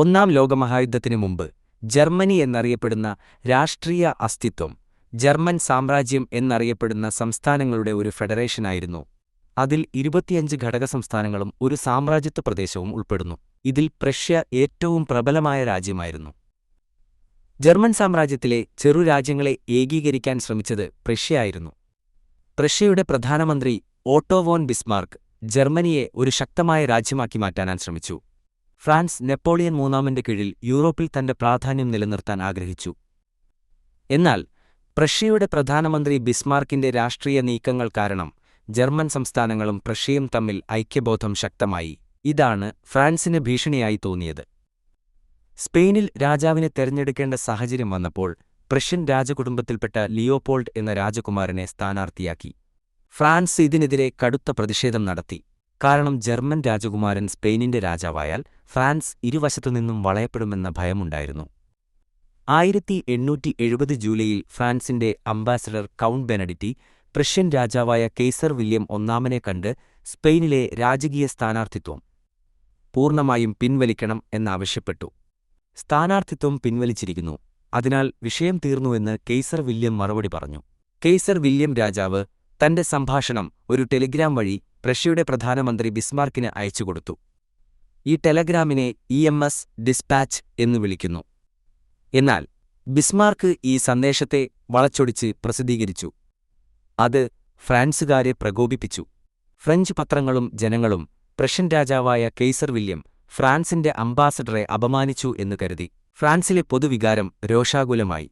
ഒന്നാം ലോകമഹായുദ്ധത്തിനു മുമ്പ് ജർമ്മനി എന്നറിയപ്പെടുന്ന രാഷ്ട്രീയ അസ്തിത്വം ജർമ്മൻ സാമ്രാജ്യം എന്നറിയപ്പെടുന്ന സംസ്ഥാനങ്ങളുടെ ഒരു ഫെഡറേഷനായിരുന്നു അതിൽ ഇരുപത്തിയഞ്ച് ഘടക സംസ്ഥാനങ്ങളും ഒരു സാമ്രാജ്യത്വ പ്രദേശവും ഉൾപ്പെടുന്നു. ഇതിൽ പ്രഷ്യ ഏറ്റവും പ്രബലമായ രാജ്യമായിരുന്നു. ജർമ്മൻ സാമ്രാജ്യത്തിലെ ചെറു രാജ്യങ്ങളെ ഏകീകരിക്കാൻ ശ്രമിച്ചത് പ്രഷ്യയായിരുന്നു പ്രഷ്യയുടെ പ്രധാനമന്ത്രി ഓട്ടോ വോൺ ബിസ്മാർക്ക് ജർമ്മനിയെ ഒരു ശക്തമായ രാജ്യമാക്കി മാറ്റാനാൻ ശ്രമിച്ചു. ഫ്രാൻസ് നെപ്പോളിയൻ മൂന്നാമന്റെ കീഴിൽ യൂറോപ്പിൽ തന്റെ പ്രാധാന്യം നിലനിർത്താൻ ആഗ്രഹിച്ചു. എന്നാൽ പ്രഷ്യയുടെ പ്രധാനമന്ത്രി ബിസ്മാർക്കിന്റെ രാഷ്ട്രീയ നീക്കങ്ങൾ കാരണം ജർമ്മൻ സംസ്ഥാനങ്ങളും പ്രഷ്യയും തമ്മിൽ ഐക്യബോധം ശക്തമായി. ഇതാണ് ഫ്രാൻസിന് ഭീഷണിയായി തോന്നിയത്. സ്പെയിനിൽ രാജാവിനെ തെരഞ്ഞെടുക്കേണ്ട സാഹചര്യം വന്നപ്പോൾ പ്രഷ്യൻ രാജകുടുംബത്തിൽപ്പെട്ട ലിയോപോൾഡ് എന്ന രാജകുമാരനെ സ്ഥാനാർത്ഥിയാക്കി. ഫ്രാൻസ് ഇതിനെതിരെ കടുത്ത പ്രതിഷേധം നടത്തി. കാരണം ജർമ്മൻ രാജകുമാരൻ സ്പെയിനിന്റെ രാജാവായാൽ ഫ്രാൻസ് ഇരുവശത്തുനിന്നും വളയപ്പെടുമെന്ന ഭയമുണ്ടായിരുന്നു. ആയിരത്തി എണ്ണൂറ്റി എഴുപത് ജൂലൈയിൽ ഫ്രാൻസിന്റെ അംബാസഡർ കൗണ്ട് ബെനഡിറ്റി പ്രഷ്യൻ രാജാവായ കെയ്സർ വില്യം ഒന്നാമനെ കണ്ട് സ്പെയിനിലെ രാജകീയ സ്ഥാനാർത്ഥിത്വം പൂർണമായും പിൻവലിക്കണം എന്നാവശ്യപ്പെട്ടു. സ്ഥാനാർത്ഥിത്വം പിൻവലിച്ചിരിക്കുന്നു. അതിനാൽ വിഷയം തീർന്നുവെന്ന് കെയ്സർ വില്യം മറുപടി പറഞ്ഞു. കെയ്സർ വില്യം രാജാവ് തന്റെ സംഭാഷണം ഒരു ടെലിഗ്രാം വഴി പ്രഷ്യയുടെ പ്രധാനമന്ത്രി ബിസ്മാർക്കിന് അയച്ചുകൊടുത്തു ഈ ടെലഗ്രാമിനെ ഇ എം എസ് ഡിസ്പാച്ച് എന്ന് വിളിക്കുന്നു. എന്നാൽ ബിസ്മാർക്ക് ഈ സന്ദേശത്തെ വളച്ചൊടിച്ച് പ്രസിദ്ധീകരിച്ചു. അത് ഫ്രാൻസുകാരെ പ്രകോപിപ്പിച്ചു. ഫ്രഞ്ച് പത്രങ്ങളും ജനങ്ങളും പ്രഷ്യൻ രാജാവായ കെയ്സർ വില്യം ഫ്രാൻസിന്റെ അംബാസഡറെ അപമാനിച്ചു എന്ന് കരുതി. ഫ്രാൻസിലെ പൊതുവികാരം രോഷാകുലമായി.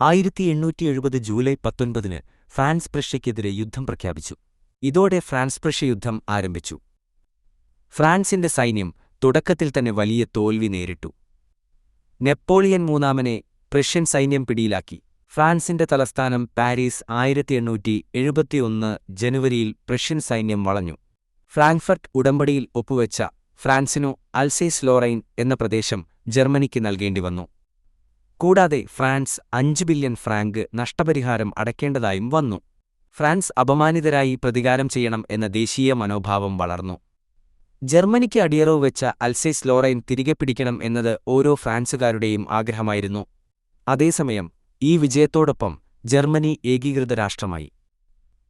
ആയിരത്തി എണ്ണൂറ്റി എഴുപത് ജൂലൈ പത്തൊൻപതിന് ഫ്രാൻസ് പ്രഷ്യയ്ക്കെതിരെ യുദ്ധം പ്രഖ്യാപിച്ചു. ഇതോടെ ഫ്രാൻസ് പ്രഷ്യ യുദ്ധം ആരംഭിച്ചു. ഫ്രാൻസിന്റെ സൈന്യം തുടക്കത്തിൽ തന്നെ വലിയ തോൽവി നേരിട്ടു. നെപ്പോളിയൻ മൂന്നാമനെ പ്രഷ്യൻ സൈന്യം പിടിയിലാക്കി. ഫ്രാൻസിന്റെ തലസ്ഥാനം പാരീസ് ആയിരത്തി എണ്ണൂറ്റി എഴുപത്തിയൊന്ന് ജനുവരിയിൽ പ്രഷ്യൻ സൈന്യം വളഞ്ഞു. ഫ്രാങ്ക്ഫർട്ട് ഉടമ്പടിയിൽ ഒപ്പുവെച്ച ഫ്രാൻസിനു അൽസേസ് ലോറൈൻ എന്ന പ്രദേശം ജർമ്മനിക്ക് നൽകേണ്ടി വന്നു കൂടാതെ ഫ്രാൻസ് അഞ്ച് ബില്യൺ ഫ്രാങ്ക് നഷ്ടപരിഹാരം അടയ്ക്കേണ്ടതായും വന്നു. ഫ്രാൻസ് അപമാനിതരായി പ്രതികാരം ചെയ്യണം എന്ന ദേശീയ മനോഭാവം വളർന്നു. ജർമ്മനിക്ക് അടിയറവ് വെച്ച അൽസേസ് ലോറൈൻ തിരികെ പിടിക്കണം എന്നത് ഓരോ ഫ്രാൻസുകാരുടെയും ആഗ്രഹമായിരുന്നു. അതേസമയം ഈ വിജയത്തോടൊപ്പം ജർമ്മനി ഏകീകൃത രാഷ്ട്രമായി.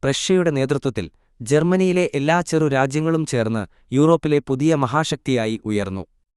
പ്രഷ്യയുടെ നേതൃത്വത്തിൽ ജർമ്മനിയിലെ എല്ലാ ചെറു രാജ്യങ്ങളും ചേർന്ന് യൂറോപ്പിലെ പുതിയ മഹാശക്തിയായി ഉയർന്നു.